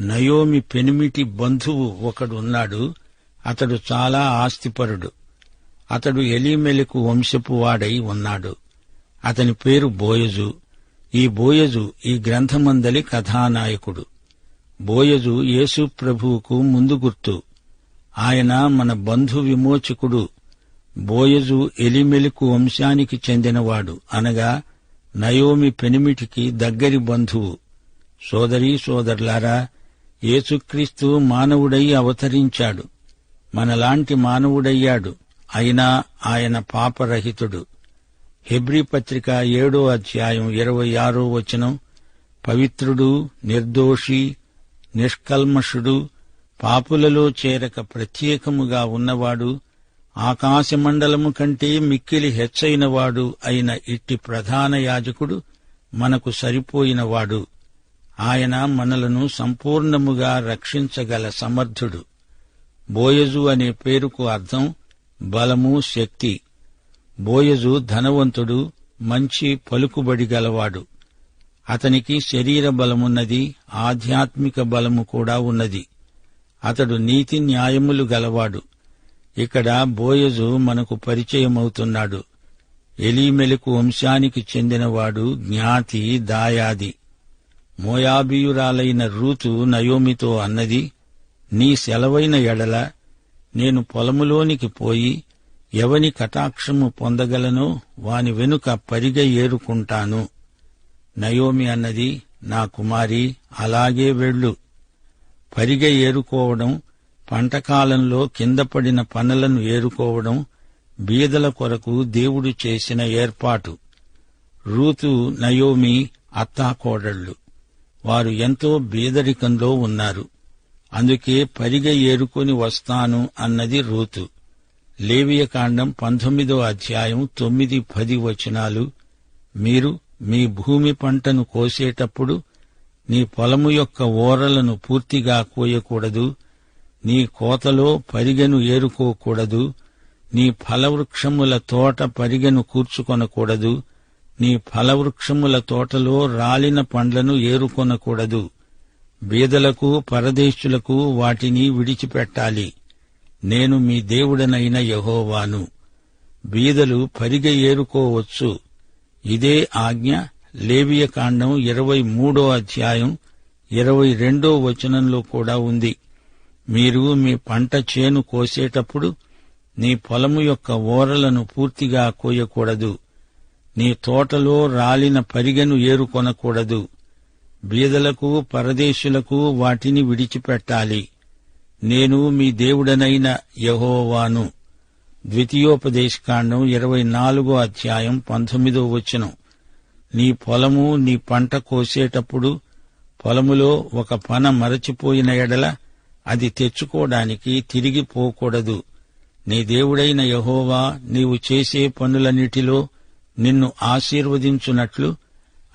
Naomi పెనిమిటి బంధువు ఒకడున్నాడు. అతడు చాలా ఆస్తిపరుడు. అతడు ఎలీమెలకు వంశపు వాడై ఉన్నాడు. అతని పేరు బోయజు. ఈ బోయజు ఈ గ్రంథమందలి కథానాయకుడు. బోయజు యేసు ప్రభువుకు ముందు గుర్తు. ఆయన మన బంధు విమోచకుడు. బోయజు ఎలిమెలుకు వంశానికి చెందినవాడు అనగా నయోమి పెనిమిటికి దగ్గరి బంధువు. సోదరీ సోదరులారా యేసుక్రీస్తు మానవుడై అవతరించాడు. మనలాంటి మానవుడయ్యాడు. అయినా ఆయన పాపరహితుడు. హెబ్రీ పత్రిక ఏడో అధ్యాయం ఇరవై ఆరో వచనం పవిత్రుడు నిర్దోషి నిష్కల్మషుడు పాపులలో చేరక ప్రత్యేకముగా ఉన్నవాడు ఆకాశమండలము కంటే మిక్కిలి హెచ్చైనవాడు అయిన ఇట్టి ప్రధాన యాజకుడు మనకు సరిపోయినవాడు. ఆయన మనలను సంపూర్ణముగా రక్షించగల సమర్థుడు. బోయజు అనే పేరుకు అర్థం బలము శక్తి. బోయజు ధనవంతుడు మంచి పలుకుబడి గలవాడు. అతనికి శరీర బలమున్నది ఆధ్యాత్మిక బలము కూడా ఉన్నది. అతడు నీతి న్యాయములు గలవాడు. ఇక్కడ బోయజు మనకు పరిచయమవుతున్నాడు. ఎలీమెలకు వంశానికి చెందినవాడు జ్ఞాతి దాయాది. మోయాబీయురాలైన రూతు నయోమితో అన్నది నీ సెలవైన ఎడల నేను పొలములోనికి పోయి ఎవని కటాక్షము పొందగలనో వాని వెనుక పరిగ ఏరుకుంటాను. నయోమి అన్నది నా కుమారి అలాగే వెళ్ళు. పరిగ ఏరుకోవడం పంటకాలంలో కింద పడిన పనులను ఏరుకోవడం బీదల కొరకు దేవుడు చేసిన ఏర్పాటు. రూతు నయోమి అత్తాకోడళ్ళు. వారు ఎంతో బీదరికంలో ఉన్నారు. అందుకే పరిగ ఏరుకొని వస్తాను అన్నది రూతు. లేవియకాండం పంతొమ్మిదో అధ్యాయం తొమ్మిది పది వచనాలు. మీరు మీ భూమి పంటను కోసేటప్పుడు నీ పొలము యొక్క ఓరలను పూర్తిగా కోయకూడదు. నీ కోతలో పరిగెను ఏరుకోకూడదు. నీ ఫలవృక్షముల తోట పరిగెను కూర్చుకొనకూడదు. నీ ఫలవృక్షముల తోటలో రాలిన పండ్లను ఏరుకొనకూడదు. బీదలకు పరదేశులకు వాటిని విడిచిపెట్టాలి. నేను మీ దేవుడనైన యహోవాను. బీదలు పరిగ ఏరుకోవచ్చు. ఇదే ఆజ్ఞ లేవియకాండం ఇరవై మూడో అధ్యాయం ఇరవై రెండో వచనంలో కూడా ఉంది. మీరు మీ పంట చేను కోసేటప్పుడు నీ పొలము యొక్క ఓరలను పూర్తిగా కోయకూడదు. నీ తోటలో రాలిన పరిగెను ఏరుకొనకూడదు. బీదలకు పరదేశులకు వాటిని విడిచిపెట్టాలి. నేను మీ దేవుడనైన యహోవాను. ద్వితీయోపదేశకాండం ఇరవై నాలుగో అధ్యాయం పంతొమ్మిదో వచనం. నీ పొలము నీ పంట కోసేటప్పుడు పొలములో ఒక పన మరచిపోయిన ఎడల అది తెచ్చుకోవడానికి తిరిగి పోకూడదు. నీ దేవుడైన యహోవా నీవు చేసే పనులన్నిటిలో నిన్ను ఆశీర్వదించున్నట్లు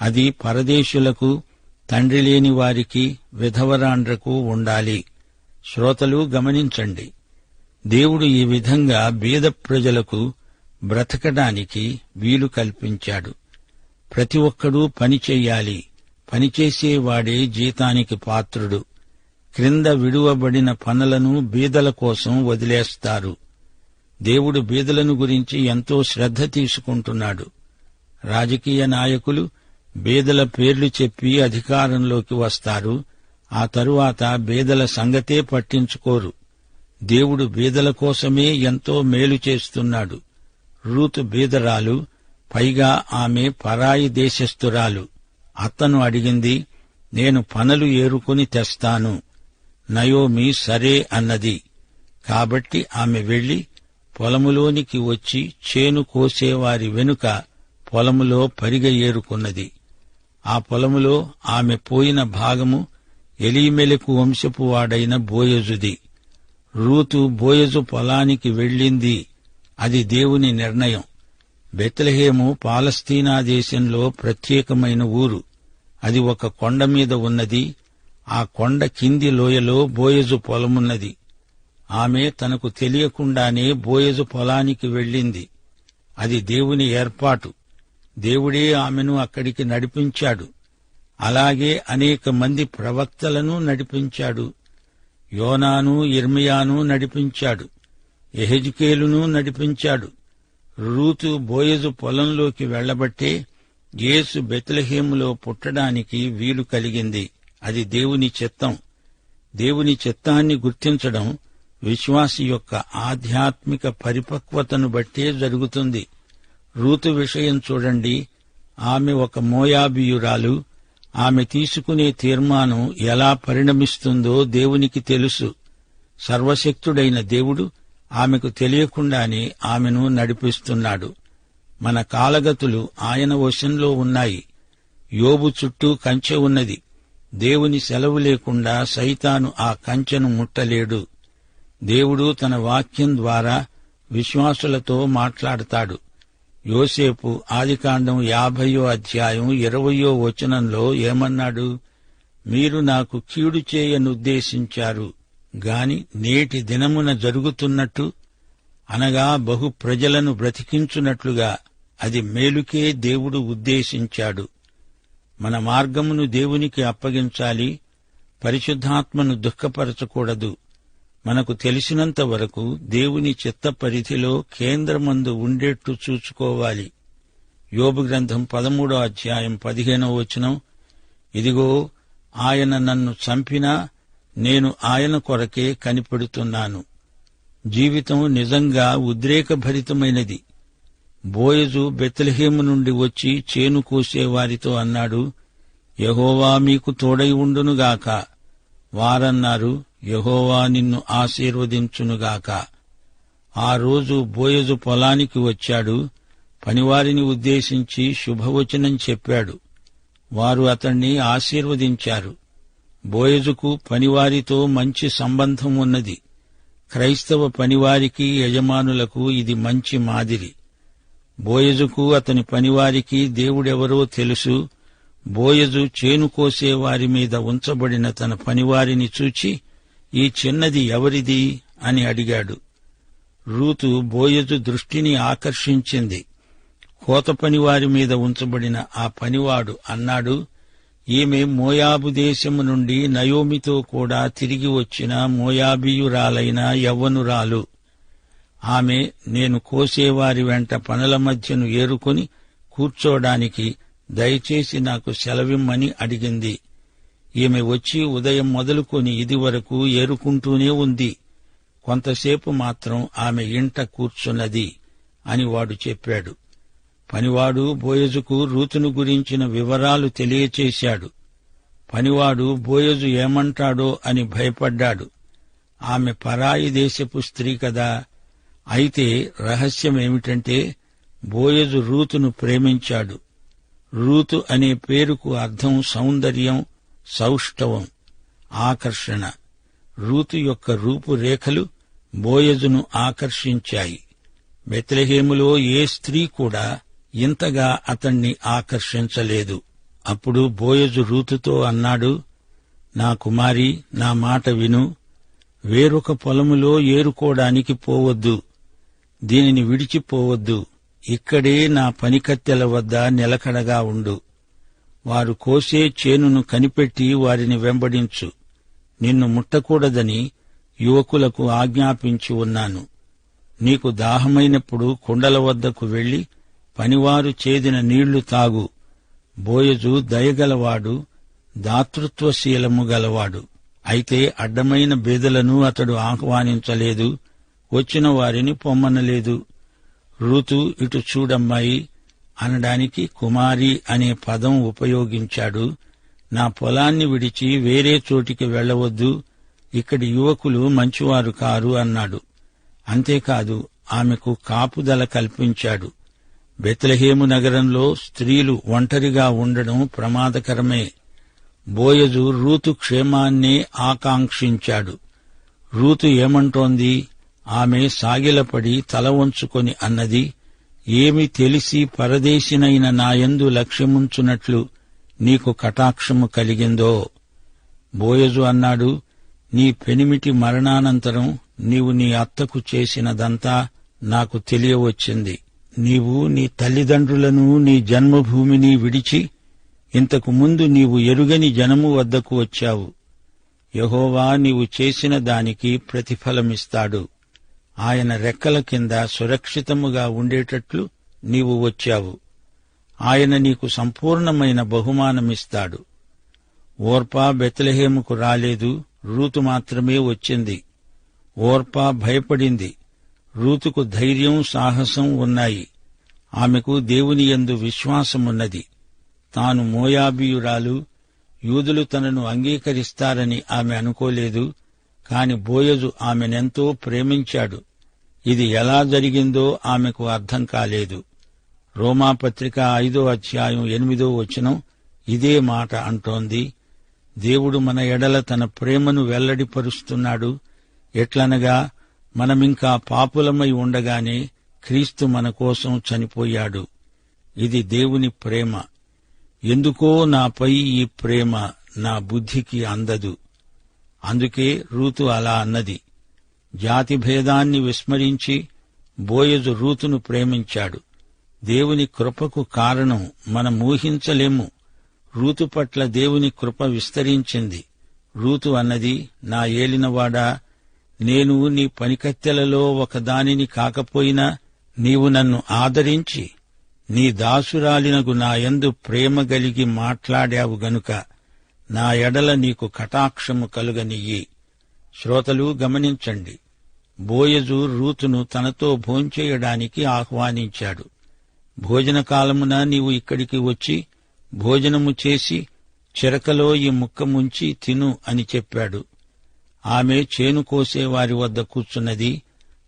అది పరదేశులకు తండ్రి లేని వారికి విధవరాండ్రకు ఉండాలి. శ్రోతలు గమనించండి. దేవుడు ఈ విధంగా బీద ప్రజలకు బ్రతకడానికి వీలు కల్పించాడు. ప్రతి ఒక్కడూ పని పనిచేసేవాడే జీతానికి పాత్రుడు. క్రింద విడువబడిన పనులను బీదల కోసం వదిలేస్తారు. దేవుడు బీదలను గురించి ఎంతో శ్రద్ధ తీసుకుంటున్నాడు. రాజకీయ నాయకులు బేదల పేర్లు చెప్పి అధికారంలోకి వస్తారు. ఆ తరువాత బేదల సంగతే పట్టించుకోరు. దేవుడు బీదల కోసమే ఎంతో మేలు చేస్తున్నాడు. రూతు బీదరాలు పైగా ఆమె పరాయి దేశస్థురాలు. అత్తను అడిగింది నేను పనలు ఏరుకుని తెస్తాను. నయోమి సరే అన్నది. కాబట్టి ఆమె వెళ్ళి పొలములోనికి వచ్చి చేను కోసేవారి వెనుక పొలములో పరిగ ఏరుకున్నది. ఆ పొలములో ఆమె పోయిన భాగము ఎలీమెలకు వంశపు వాడైన బోయజుది. రూతు బోయజు పొలానికి వెళ్ళింది. అది దేవుని నిర్ణయం. బెత్లహేము పాలస్తీనా దేశంలో ప్రత్యేకమైన ఊరు. అది ఒక కొండ మీద ఉన్నది. ఆ కొండ కింది లోయలో బోయజు పొలమున్నది. ఆమె తనకు తెలియకుండానే బోయజు పొలానికి వెళ్ళింది. అది దేవుని ఏర్పాటు. దేవుడే ఆమెను అక్కడికి నడిపించాడు. అలాగే అనేక మంది ప్రవక్తలను నడిపించాడు. యోనాను ఇర్మియాను నడిపించాడు. ఎహెజ్కేలును నడిపించాడు. రూతు బోయజు పొలంలోకి వెళ్ళబట్టే యేసు బెత్లహేములో పుట్టడానికి వీలు కలిగింది. అది దేవుని చిత్తం. దేవుని చిత్తాన్ని గుర్తించడం విశ్వాసి యొక్క ఆధ్యాత్మిక పరిపక్వతను బట్టే జరుగుతుంది. రూతు విషయం చూడండి. ఆమె ఒక మోయాబియురాలు. ఆమె తీసుకునే తీర్మానం ఎలా పరిణమిస్తుందో దేవునికి తెలుసు. సర్వశక్తుడైన దేవుడు ఆమెకు తెలియకుండానే ఆమెను నడిపిస్తున్నాడు. మన కాలగతులు ఆయన వశంలో ఉన్నాయి. యోబు చుట్టూ కంచె ఉన్నది. దేవుని సెలవు లేకుండా సైతాను ఆ కంచెను ముట్టలేడు. దేవుడు తన వాక్యం ద్వారా విశ్వాసులతో మాట్లాడతాడు. యోసేపు ఆదికాండం యాభయో అధ్యాయం ఇరవయో వచనంలో ఏమన్నాడు? మీరు నాకు కీడు చేయనుద్దేశించారు గాని నేటి దినమున జరుగుతున్నట్టు అనగా బహు ప్రజలను బ్రతికించున్నట్లుగా అది మేలుకే దేవుడు ఉద్దేశించాడు. మన మార్గమును దేవునికి అప్పగించాలి పరిశుద్ధాత్మను దుఃఖపరచకూడదు. మనకు తెలిసినంత వరకు దేవుని చిత్త పరిధిలో కేంద్రమందు ఉండేట్టు చూచుకోవాలి. యోబు గ్రంథం పదమూడో అధ్యాయం పదిహేనో వచనం ఇదిగో ఆయన నన్ను చంపినా నేను ఆయన కొరకే కనిపెడుతున్నాను. జీవితం నిజంగా ఉద్రేకభరితమైనది. బోయజు బెత్లహేము నుండి వచ్చి చేను కోసేవారితో అన్నాడు యహోవా మీకు తోడై ఉండునుగాక. వారన్నారు యహోవా నిన్ను ఆశీర్వదించునుగాక. ఆ రోజు బోయజు పొలానికి వచ్చాడు. పనివారిని ఉద్దేశించి శుభవచనం చెప్పాడు. వారు అతణ్ణి ఆశీర్వదించారు. బోయజుకు పనివారితో మంచి సంబంధం ఉన్నది. క్రైస్తవ పనివారికి యజమానులకు ఇది మంచి మాదిరి. బోయజుకు అతని పనివారికి దేవుడెవరో తెలుసు. బోయజు చేను వారి మీద ఉంచబడిన తన పనివారిని చూచి ఈ చిన్నది ఎవరిది? అని అడిగాడు. రూతు బోయజు దృష్టిని ఆకర్షించింది. కోత పనివారి మీద ఉంచబడిన ఆ పనివాడు అన్నాడు ఈమె మోయాబు దేశము నుండి నయోమితో కూడా తిరిగి వచ్చిన మోయాబియురాలైన యవ్వనురాలు. ఆమె నేను కోసేవారి వెంట పనుల మధ్యను ఏరుకొని కూర్చోడానికి దయచేసి నాకు సెలవిమ్మని అడిగింది. ఈమె వచ్చి ఉదయం మొదలుకొని ఇది వరకు ఏరుకుంటూనే ఉంది. కొంతసేపు మాత్రం ఆమె ఇంట కూర్చున్నది అని వాడు చెప్పాడు. పనివాడు బోయజుకు రూతును గురించిన వివరాలు తెలియచేశాడు. పనివాడు బోయజు ఏమంటాడో అని భయపడ్డాడు. ఆమె పరాయి దేశపు స్త్రీ కదా. అయితే రహస్యమేమిటంటే బోయజు రూతును ప్రేమించాడు. రూతు అనే పేరుకు అర్థం సౌందర్యం సౌష్ఠవం ఆకర్షణ రూతు యొక్క రూపురేఖలు బోయజును ఆకర్షించాయి. బెత్లహేములో ఏ స్త్రీ కూడా ఇంతగా అతణ్ణి ఆకర్షించలేదు. అప్పుడు బోయజు రూతుతో అన్నాడు నా కుమారి నా మాట విను. వేరొక పొలములో ఏరుకోవడానికి పోవద్దు. దీనిని విడిచిపోవద్దు. ఇక్కడే నా పనికత్తెల వద్ద నిలకడగా ఉండు. వారు కోసే చేనును కనిపెట్టి వారిని వెంబడించు. నిన్ను ముట్టకూడదని యువకులకు ఆజ్ఞాపించి ఉన్నాను. నీకు దాహమైనప్పుడు కుండల వద్దకు వెళ్ళి పనివారు చేదిన నీళ్ళు తాగు. బోయజు దయగలవాడు దాతృత్వశీలము గలవాడు. అయితే అడ్డమైన బేదలను అతడు ఆహ్వానించలేదు వచ్చిన వారిని పొమ్మనలేదు. ఋతు ఇటు చూడమ్మాయి అనడానికి కుమారి అనే పదం ఉపయోగించాడు. నా పొలాన్ని విడిచి వేరే చోటికి వెళ్ళవద్దు ఇక్కడి యువకులు మంచివారు కారు అన్నాడు. అంతేకాదు ఆమెకు కాపుదల కల్పించాడు. బెత్లహేము నగరంలో స్త్రీలు ఒంటరిగా ఉండడం ప్రమాదకరమే. బోయజు రూతు క్షేమాన్నే ఆకాంక్షించాడు. రూతు ఏమంటోంది? ఆమె సాగిలపడి తల వంచుకొని అన్నది ఏమి తెలిసి పరదేశినైన నాయందు లక్ష్యముంచునట్లు నీకు కటాక్షము కలిగిందో? బోయజు అన్నాడు నీ పెనిమిటి మరణానంతరం నీవు నీ అత్తకు చేసినదంతా నాకు తెలియవచ్చింది. నీవు నీ తల్లిదండ్రులను నీ జన్మభూమిని విడిచి ఇంతకు ముందు నీవు ఎరుగని జనము వద్దకు వచ్చావు. యహోవా నీవు చేసిన దానికి ప్రతిఫలమిస్తాడు. ఆయన రెక్కల కింద సురక్షితముగా ఉండేటట్లు నీవు వచ్చావు. ఆయన నీకు సంపూర్ణమైన బహుమానమిస్తాడు. ఓర్పా బెత్లహేముకు రాలేదు రూతు మాత్రమే వచ్చింది. ఓర్పా భయపడింది రూతుకు ధైర్యం సాహసం ఉన్నాయి. ఆమెకు దేవుని యందు విశ్వాసమున్నది. తాను మోయాబీయురాలు యూదులు తనను అంగీకరిస్తారని ఆమె అనుకోలేదు కాని బోయజు ఆమెనెంతో ప్రేమించాడు. ఇది ఎలా జరిగిందో ఆమెకు అర్థం కాలేదు. రోమాపత్రిక ఐదో అధ్యాయం ఎనిమిదో వచనం ఇదే మాట అంటోంది. దేవుడు మన ఎడల తన ప్రేమను వెల్లడిపరుస్తున్నాడు. ఎట్లనగా మనమింకా పాపులమై ఉండగానే క్రీస్తు మన కోసం చనిపోయాడు. ఇది దేవుని ప్రేమ. ఎందుకో నాపై ఈ ప్రేమ నా బుద్ధికి అందదు. అందుకే రూతు అలా అన్నది. జాతి భేదాన్ని విస్మరించి బోయజు రూతును ప్రేమించాడు. దేవుని కృపకు కారణం మనం ఊహించలేము. రూతు పట్ల దేవుని కృప విస్తరించింది. రూతు అన్నది నా ఏలినవాడా నేను నీ పనికత్తెలలో ఒకదానిని కాకపోయినా నీవు నన్ను ఆదరించి నీ దాసురాలినగు నా యందు ప్రేమ గలిగి మాట్లాడావు గనుక నా ఎడల నీకు కటాక్షము కలుగనియ్యి. శ్రోతలు గమనించండి. బోయజు రూతును తనతో భోంచేయడానికి ఆహ్వానించాడు. భోజన కాలమున నీవు ఇక్కడికి వచ్చి భోజనము చేసి చిరకలో ఈ ముక్క ముంచి తిను అని చెప్పాడు. ఆమె చేను కోసేవారి వద్ద కూర్చున్నది.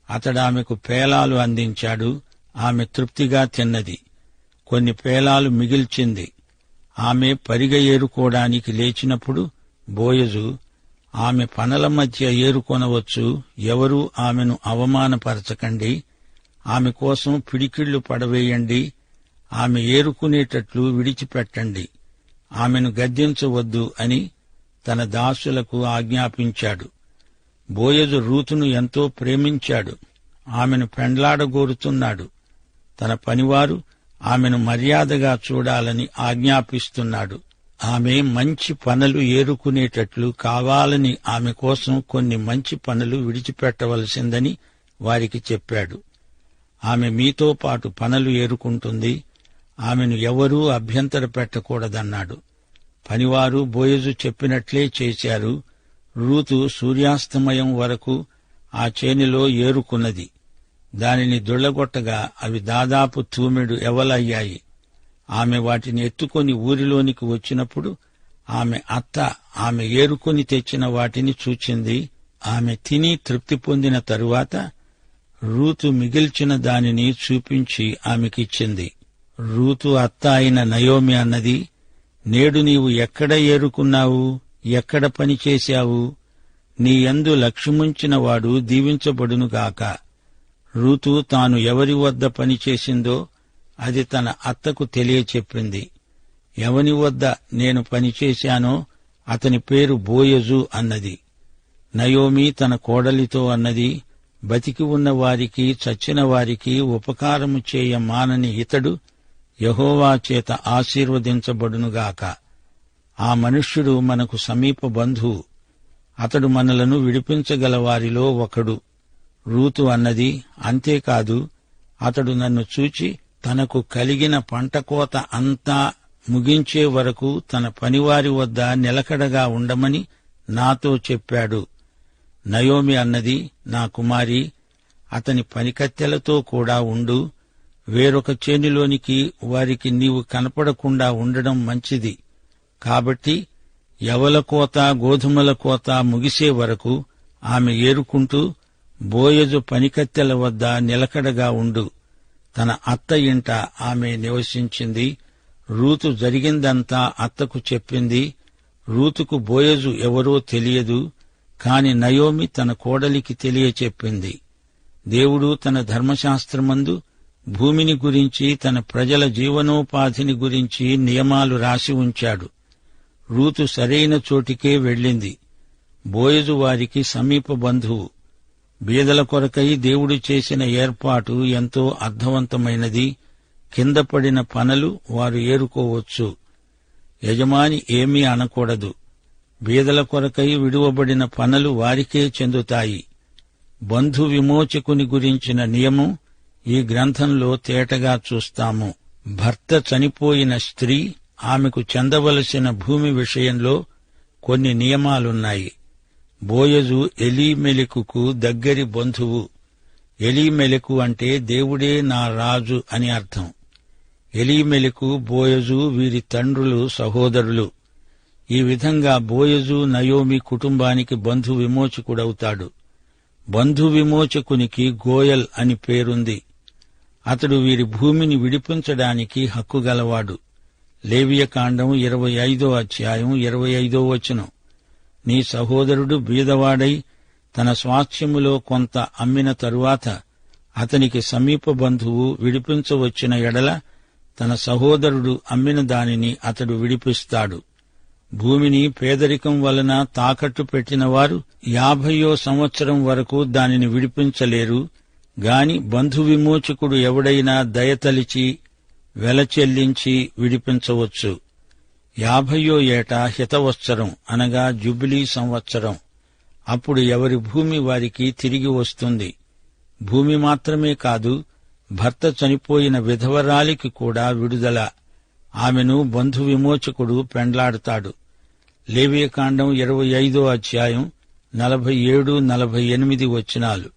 అతడామెకు పేలాలు అందించాడు. ఆమె తృప్తిగా తిన్నది. కొన్ని పేలాలు మిగిల్చింది. ఆమె పరిగ ఏరుకోవడానికి లేచినప్పుడు బోయజు ఆమె పనల మధ్య ఏరుకొనవచ్చు ఎవరూ ఆమెను అవమానపరచకండి ఆమె కోసం పిడికిళ్ళు పడవేయండి ఆమె ఏరుకునేటట్లు విడిచిపెట్టండి ఆమెను గద్దించవద్దు అని తన దాసులకు ఆజ్ఞాపించాడు. బోయజు రూతును ఎంతో ప్రేమించాడు ఆమెను పెండ్లాడగోరుతున్నాడు. తన పనివారు ఆమెను మర్యాదగా చూడాలని ఆజ్ఞాపిస్తున్నాడు. ఆమె మంచి పనులు ఏరుకునేటట్లు కావాలని ఆమె కోసం కొన్ని మంచి పనులు విడిచిపెట్టవలసిందని వారికి చెప్పాడు. ఆమె మీతో పాటు పనులు ఏరుకుంటుంది. ఆమెను ఎవరూ అభ్యంతర పెట్టకూడదన్నాడు. పనివారు బోయజు చెప్పినట్లే చేశారు. రూతు సూర్యాస్తమయం వరకు ఆ చేనిలో ఏరుకున్నది. దానిని దొళ్ళగొట్టగా అవి దాదాపు తూమెడు ఎవలయ్యాయి. ఆమె వాటిని ఎత్తుకొని ఊరిలోనికి వచ్చినప్పుడు ఆమె అత్త ఆమె ఏరుకొని తెచ్చిన వాటిని చూచింది. ఆమె తిని తృప్తి పొందిన తరువాత రూతు మిగిల్చిన దానిని చూపించి ఆమెకిచ్చింది. రూతు అత్త అయిన నయోమి అన్నది నేడు నీవు ఎక్కడ ఏరుకున్నావు? ఎక్కడ పని చేశావు నీ యందు లక్ష్యముంచిన వాడు దీవించబడునుగాక. రూతు తాను ఎవరి వద్ద పనిచేసిందో అది తన అత్తకు తెలియచెప్పింది. ఎవని వద్ద నేను పనిచేశానో అతని పేరు బోయజు అన్నది. నయోమి తన కోడలితో అన్నది బతికి ఉన్న వారికి చచ్చిన వారికి ఉపకారము చేయ మానని ఇతడు యహోవా చేత ఆశీర్వదించబడునుగాక. ఆ మనుష్యుడు మనకు సమీప బంధువు. అతడు మనలను విడిపించగల వారిలో ఒకడు. రూతు అన్నది అంతేకాదు అతడు నన్ను చూచి తనకు కలిగిన పంటకోత అంతా ముగించే వరకు తన పనివారి వద్ద నిలకడగా ఉండమని నాతో చెప్పాడు. నయోమి అన్నది నా కుమారి అతని పనికత్తెలతో కూడా ఉండు. వేరొక చేనిలోనికి వారికి నీవు కనపడకుండా ఉండడం మంచిది. కాబట్టి యవల కోత గోధుమల కోత ముగిసే వరకు ఆమె ఏరుకుంటూ బోయజు పనికత్తెల వద్ద నిలకడగా ఉండు. తన అత్త ఇంట ఆమె నివసించింది. రూతు జరిగిందంతా అత్తకు చెప్పింది. రూతుకు బోయజు ఎవరో తెలియదు కాని నయోమి తన కోడలికి తెలియచెప్పింది. దేవుడు తన ధర్మశాస్త్రమందు భూమిని గురించి తన ప్రజల జీవనోపాధిని గురించి నియమాలు రాసి ఉంచాడు. రూతు సరైన చోటికే వెళ్ళింది. బోయజు వారికి సమీప బంధువు. బీదల కొరకై దేవుడు చేసిన ఏర్పాటు ఎంతో అర్థవంతమైనది. కింద పడిన పనులు వారు ఏరుకోవచ్చు. యజమాని ఏమీ అనకూడదు. బీదల కొరకై విడువబడిన పనులు వారికే చెందుతాయి. బంధు విమోచకుని గురించిన నియమం ఈ గ్రంథంలో తేటగా చూస్తాము. భర్త చనిపోయిన స్త్రీ ఆమెకు చెందవలసిన భూమి విషయంలో కొన్ని నియమాలున్నాయి. బోయజు ఎలీమెలికుకు దగ్గరి బంధువు. ఎలీమెలకు అంటే దేవుడే నా రాజు అని అర్థం. ఎలీమెలకు బోయజు వీరి తండ్రులు సహోదరులు. ఈ విధంగా బోయజు నయోమి కుటుంబానికి బంధు విమోచకుడవుతాడు. బంధు విమోచకునికి గోయల్ అని పేరుంది. అతడు వీరి భూమిని విడిపించడానికి హక్కు గలవాడు. లేవియకాండం ఇరవై ఐదో అధ్యాయం ఇరవై ఐదో వచనం. నీ సహోదరుడు బీదవాడై తన స్వాస్థ్యములో కొంత అమ్మిన తరువాత అతనికి సమీప బంధువు విడిపించవచ్చిన ఎడల తన సహోదరుడు అమ్మిన దానిని అతడు విడిపిస్తాడు. భూమిని పేదరికం వలన తాకట్టు పెట్టినవారు యాభయో సంవత్సరం వరకు దానిని విడిపించలేరు. గాని బంధు విమోచకుడు ఎవడైనా దయతలిచి వెల చెల్లించి విడిపించవచ్చు. యాభయో ఏట హితవత్సరం అనగా జుబిలీ సంవత్సరం. అప్పుడు ఎవరి భూమి వారికి తిరిగి వస్తుంది? భూమి మాత్రమే కాదు భర్త చనిపోయిన విధవరాలికి కూడా విడుదల. ఆమెను బంధు విమోచకుడు పెండ్లాడుతాడు. లేవియకాండం ఇరవై ఐదో అధ్యాయం నలభై ఏడు నలభై ఎనిమిది వచ్చినాలు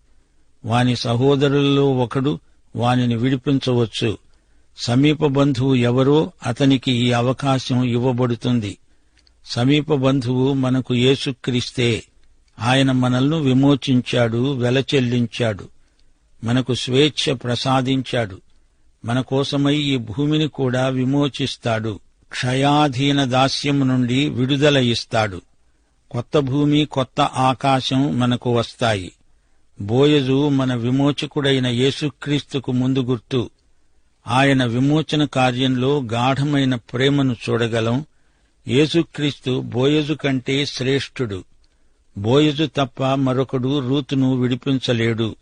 వాని సహోదరుల్లో ఒకడు వానిని విడిపించవచ్చు. సమీప బంధువు ఎవరో అతనికి ఈ అవకాశం ఇవ్వబడుతుంది. సమీప బంధువు మనకు యేసుక్రీస్తే ఆయన మనల్ని విమోచించాడు వెల చెల్లించాడు మనకు స్వేచ్ఛ ప్రసాదించాడు మన కోసమై ఈ భూమిని కూడా విమోచిస్తాడు క్షయాధీన దాస్యం నుండి విడుదల ఇస్తాడు. కొత్త భూమి కొత్త ఆకాశం మనకు వస్తాయి. బోయజు మన విమోచకుడైన యేసుక్రీస్తుకు ముందు గుర్తు ఆయన విమోచన కార్యంలో గాఢమైన ప్రేమను చూడగలం. యేసుక్రీస్తు బోయజు కంటే శ్రేష్ఠుడు. బోయజు తప్ప మరొకడు రూతును విడిపించలేడు.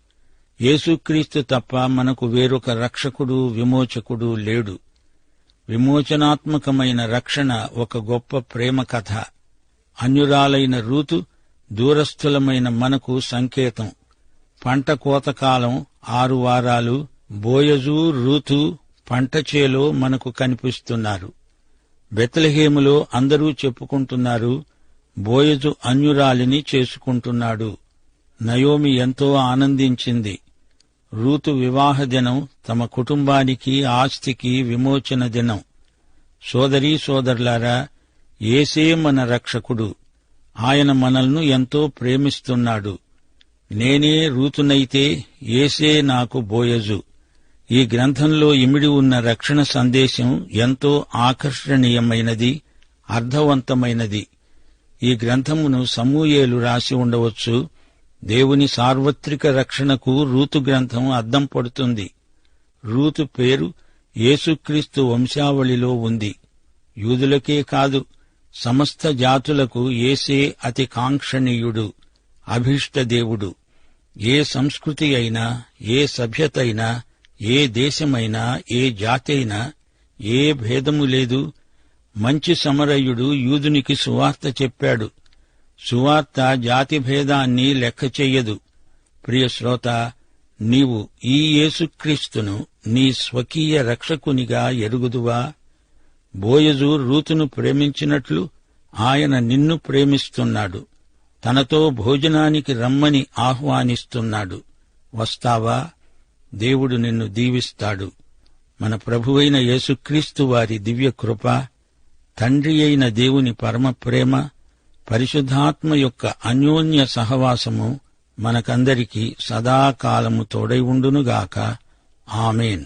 యేసుక్రీస్తు తప్ప మనకు వేరొక రక్షకుడు విమోచకుడు లేడు. విమోచనాత్మకమైన రక్షణ ఒక గొప్ప ప్రేమ కథ. అన్యురాలైన రూతు దూరస్థులమైన మనకు సంకేతం. పంట కోతకాలం ఆరు వారాలు బోయజు రూతు పంట చేలో మనకు కనిపిస్తున్నారు. బెత్లహేములో అందరూ చెప్పుకుంటున్నారు బోయజు అన్యురాలిని చేసుకుంటున్నాడు. నయోమి ఎంతో ఆనందించింది. రూతు వివాహ దినం తమ కుటుంబానికి ఆస్తికి విమోచన దినం. సోదరీ సోదరులారా ఏసే మన రక్షకుడు. ఆయన మనల్ని ఎంతో ప్రేమిస్తున్నాడు. నేనే రూతునైతే ఏసే నాకు బోయజు. ఈ గ్రంథంలో ఇమిడి ఉన్న రక్షణ సందేశం ఎంతో ఆకర్షణీయమైనది అర్థవంతమైనది. ఈ గ్రంథమును సమూయేలు రాసి ఉండవచ్చు. దేవుని సార్వత్రిక రక్షణకు రూతు గ్రంథం అద్దం పడుతుంది. రూతు పేరు యేసుక్రీస్తు వంశావళిలో ఉంది. యూదులకే కాదు సమస్త జాతులకు ఏసే అతి కాంక్షణీయుడు అభీష్టదేవుడు ఏ సంస్కృతి అయినా ఏ సభ్యత అయినా ఏ దేశమైనా ఏ జాతి అయినా ఏ భేదము లేదు. మంచి సమరయుడు యూదునికి సువార్త చెప్పాడు. సువార్త జాతి భేదాన్ని లెక్క చెయ్యదు. ప్రియ శ్రోత నీవు ఈ యేసుక్రీస్తును నీ స్వకీయ రక్షకునిగా ఎరుగుదువా? బోయజు రూతును ప్రేమించినట్లు ఆయన నిన్ను ప్రేమిస్తున్నాడు. తనతో భోజనానికి రమ్మని ఆహ్వానిస్తున్నాడు. వస్తావా? దేవుడు నిన్ను దీవిస్తాడు. మన ప్రభువైన యేసుక్రీస్తు వారి దివ్య కృప తండ్రి అయిన దేవుని పరమ ప్రేమ పరిశుద్ధాత్మ యొక్క అన్యోన్య సహవాసము మనకందరికీ సదాకాలము తోడై ఉండునుగాక. ఆమెన్.